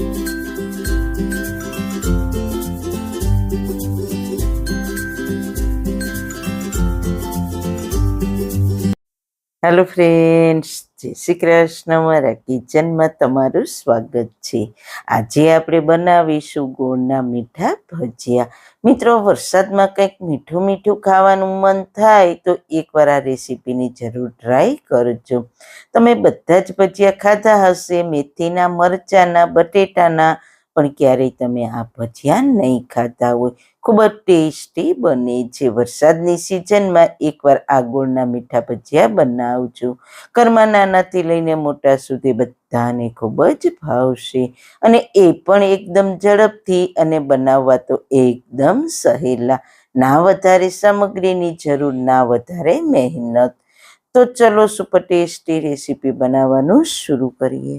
Thank you. Hello friends જય શ્રી કૃષ્ણ. મારા કિચનમાં તમારું સ્વાગત છે. આજે આપણે બનાવીશું ગોળના મીઠા ભજીયા. મિત્રો, વરસાદમાં કંઈક મીઠું મીઠું ખાવાનું મન થાય તો એકવાર આ રેસીપીની જરૂર ટ્રાય કરજો. તમે બધા જ ભજીયા ખાધા હશે, મેથીના, મરચાના, બટેટાના, પણ ક્યારેય તમે આ ભજીયા નહીં ખાતા હોય. ખૂબ જ ટેસ્ટી બને છે. વરસાદની સિઝનમાં એકવાર આ ગોળના મીઠા ભજીયા બનાવજો ઘરમાં નાનાથી લઈને મોટા સુધી બધાને ખૂબ જ ભાવશે અને એ પણ એકદમ ઝડપથી અને બનાવવા તો એકદમ સહેલા. ના વધારે સામગ્રીની જરૂર, ના વધારે મહેનત. તો ચલો સુપર ટેસ્ટી રેસીપી બનાવવાનું શરૂ કરીએ.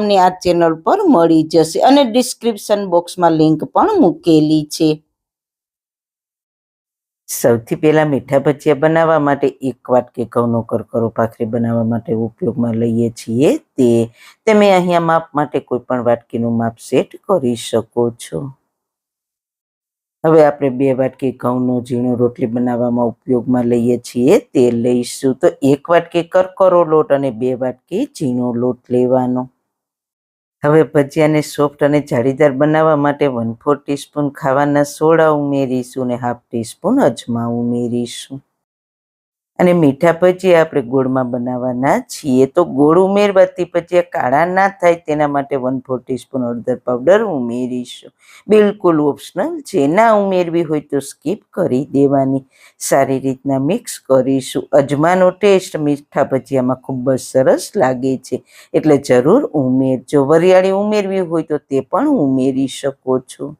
તમને આ ચેનલ પર મળી જશે અને ડિસ્ક્રિપ્શન બોક્સમાં લિંક પણ મૂકેલી છે. સૌથી પહેલા મીઠા ભજીયા બનાવવા માટે એક વાટકી ઘઉંનો કરકરો ભાખરી બનાવવા માટે ઉપયોગમાં લઈએ છીએ તે તમે અહીંયા માપ માટે કોઈ પણ વાટકીનું માપ સેટ કરી શકો છો. હવે આપણે બે વાટકી ઘઉંનો ઝીણો રોટલી બનાવવામાં ઉપયોગમાં લઈએ છીએ તે લઈશું તો એક વાટકી કરકરો લોટ અને બે વાટકી ઝીણો લોટ લેવાનો. હવે ભજીયાને સોફ્ટ અને જાળીદાર બનાવવા માટે વન ફોર ટીસ્પૂન ખાવાના સોડા ઉમેરીશું અને હાફ ટીસ્પૂન અજમા ઉમેરીશું. અને મીઠા ભજીયા આપણે ગોળમાં બનાવવાના છીએ. તો ગોળ ઉમેરવાથી ભજીયા કાળા ના થાય તેના માટે વન ફોર ટીસ્પૂન હળદર પાવડર ઉમેરીશું. બિલકુલ ઓપ્શનલ છે. ના ઉમેરવી હોય તો સ્કીપ કરી દેવાની. સારી રીતના મિક્સ કરીશું. અજમાનો ટેસ્ટ મીઠા ભજીયામાં ખૂબ જ સરસ લાગે છે. એટલે જરૂર ઉમેરજો. વરિયાળી ઉમેરવી હોય તો તે પણ ઉમેરી શકો છો.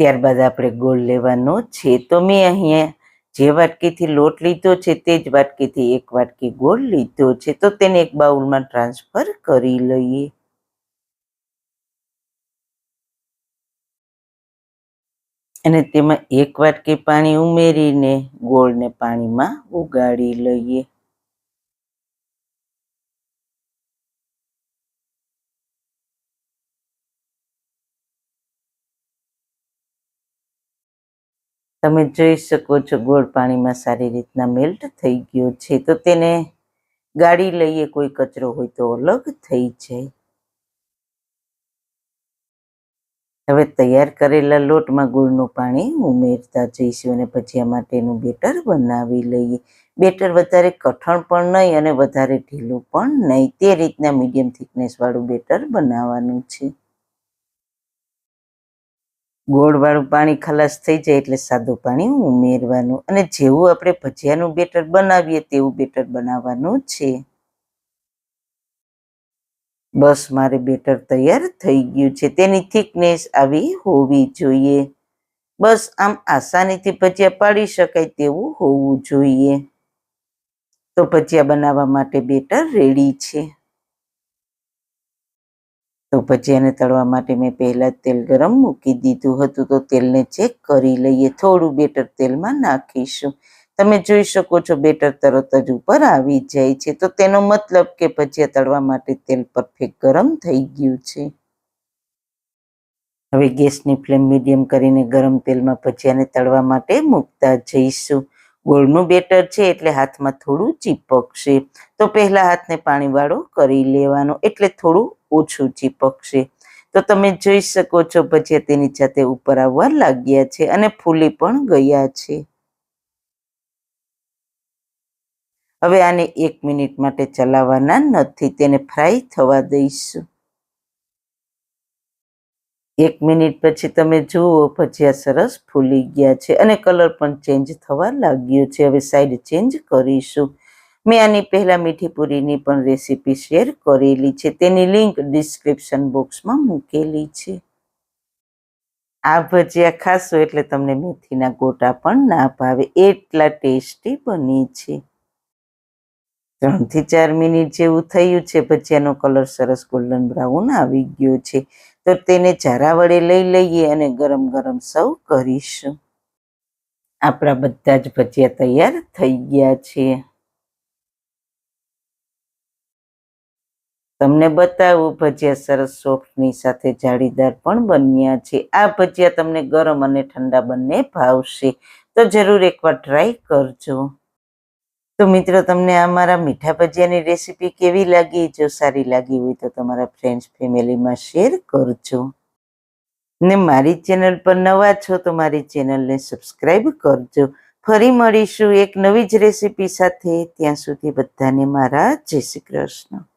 ત્યારબાદ આપણે ગોળ લેવાનો છે. તો મેં અહીંયા જે વાટકીથી લોટ લીધો છે તે જ વાટકીથી એક વાટકી ગોળ લીધો છે, તો તેને એક બાઉલમાં ટ્રાન્સફર કરી લઈએ. અને તેમાં એક વાટકી પાણી ઉમેરીને ગોળને પાણીમાં ઉગાડી લઈએ. તમે જોઈ શકો છો, ગોળ પાણીમાં સારી રીતના મેલ્ટ થઈ ગયો છે. તો તેને ગાળી લઈએ, કોઈ કચરો હોય તો અલગ થઈ જાય. હવે તૈયાર કરેલા લોટમાં ગોળનું પાણી ઉમેરતા જઈશું અને ભજીયા માટેનું બેટર બનાવી લઈએ. બેટર વધારે કઠણ પણ નહીં અને વધારે ઢીલું પણ નહીં. તે રીતના મીડિયમ થિકનેસવાળું બેટર બનાવવાનું છે. ગોળવાળું પાણી ખલાસ થઈ જાય એટલે સાદું પાણી ઉમેરવાનું. અને જેવું આપણે ભજીયાનું બેટર બનાવીએ તેવું બેટર બનાવવાનું છે. બસ મારે બેટર તૈયાર થઈ ગયું છે. તેની થિકનેસ આવી હોવી જોઈએ. બસ આમ આસાનીથી ભજીયા પાડી શકાય તેવું હોવું જોઈએ. તો ભજીયા બનાવવા માટે બેટર રેડી છે. તો ભજીયાને તળવા માટે મેં પહેલા તેલ ગરમ મૂકી દીધું હતું. તો તેલને ચેક કરી લઈએ. થોડું બેટર તેલમાં નાખીશું. તમે જોઈ શકો છો બેટર તરત જ ઉપર આવી જાય છે. તો તેનો મતલબ કે ભજીયા તળવા માટે તેલ પરફેક્ટ ગરમ થઈ ગયું છે. હવે ગેસની ફ્લેમ મીડિયમ કરીને ગરમ તેલમાં ભજીયાને તળવા માટે મૂકતા જઈશું. ગોળનું બેટર છે એટલે હાથમાં થોડું ચીપકશે. તો પહેલા હાથને પાણીવાળો કરી લેવાનો. એટલે થોડું ઓછું ચીપકશે. તો તમે જોઈ શકો છો ભજીયા તેની જાતે ઉપર આવવા લાગ્યા છે અને ફૂલી પણ ગયા છે. હવે આને એક મિનિટ માટે ચલાવવાના નથી, તેને ફ્રાય થવા દઈશું. એક મિનિટ પછી તમે જુઓ ભજીયા સરસ ફૂલી ગયા છે અને કલર પણ ચેન્જ થવા લાગ્યો છે. હવે સાઈડ ચેન્જ કરીશું. મેં આની પહેલા મીઠી પૂરીની પણ રેસીપી શેર કરેલી છે. તેની લિંક ડિસ્ક્રિપ્શન બોક્સમાં મૂકેલી છે. આ ભજીયા ખાશો એટલે તમને મેથીના ગોટા પણ ના ભાવે. એટલા ટેસ્ટી બની છે. ત્રણથી ચાર મિનિટ જેવું થયું છે. ભજીયાનો કલર સરસ ગોલ્ડન બ્રાઉન આવી ગયો છે. તો તેને ચારા વડે લઈ લઈએ અને ગરમ ગરમ સર્વ કરીશું. આપણા બધા જ ભજીયા તૈયાર થઈ ગયા છે. તમને બતાવું, ભજીયા સરસ સોફ્ટની સાથે જાળીદાર પણ બન્યા છે. આ ભજીયા તમને ગરમ અને ઠંડા બંને ભાવશે. તો જરૂર એકવાર ટ્રાય કરજો. તો મિત્રો, તમને આ મારા મીઠા ભજીયાની રેસીપી કેવી લાગી? જો સારી લાગી હોય તો તમારા ફ્રેન્ડ્સ ફેમિલીમાં શેર કરજો. ને મારી ચેનલ પર નવા છો તો મારી ચેનલને સબસ્ક્રાઈબ કરજો. ફરી મળીશું એક નવી જ રેસીપી સાથે. ત્યાં સુધી બધાને મારા જય શ્રી કૃષ્ણ.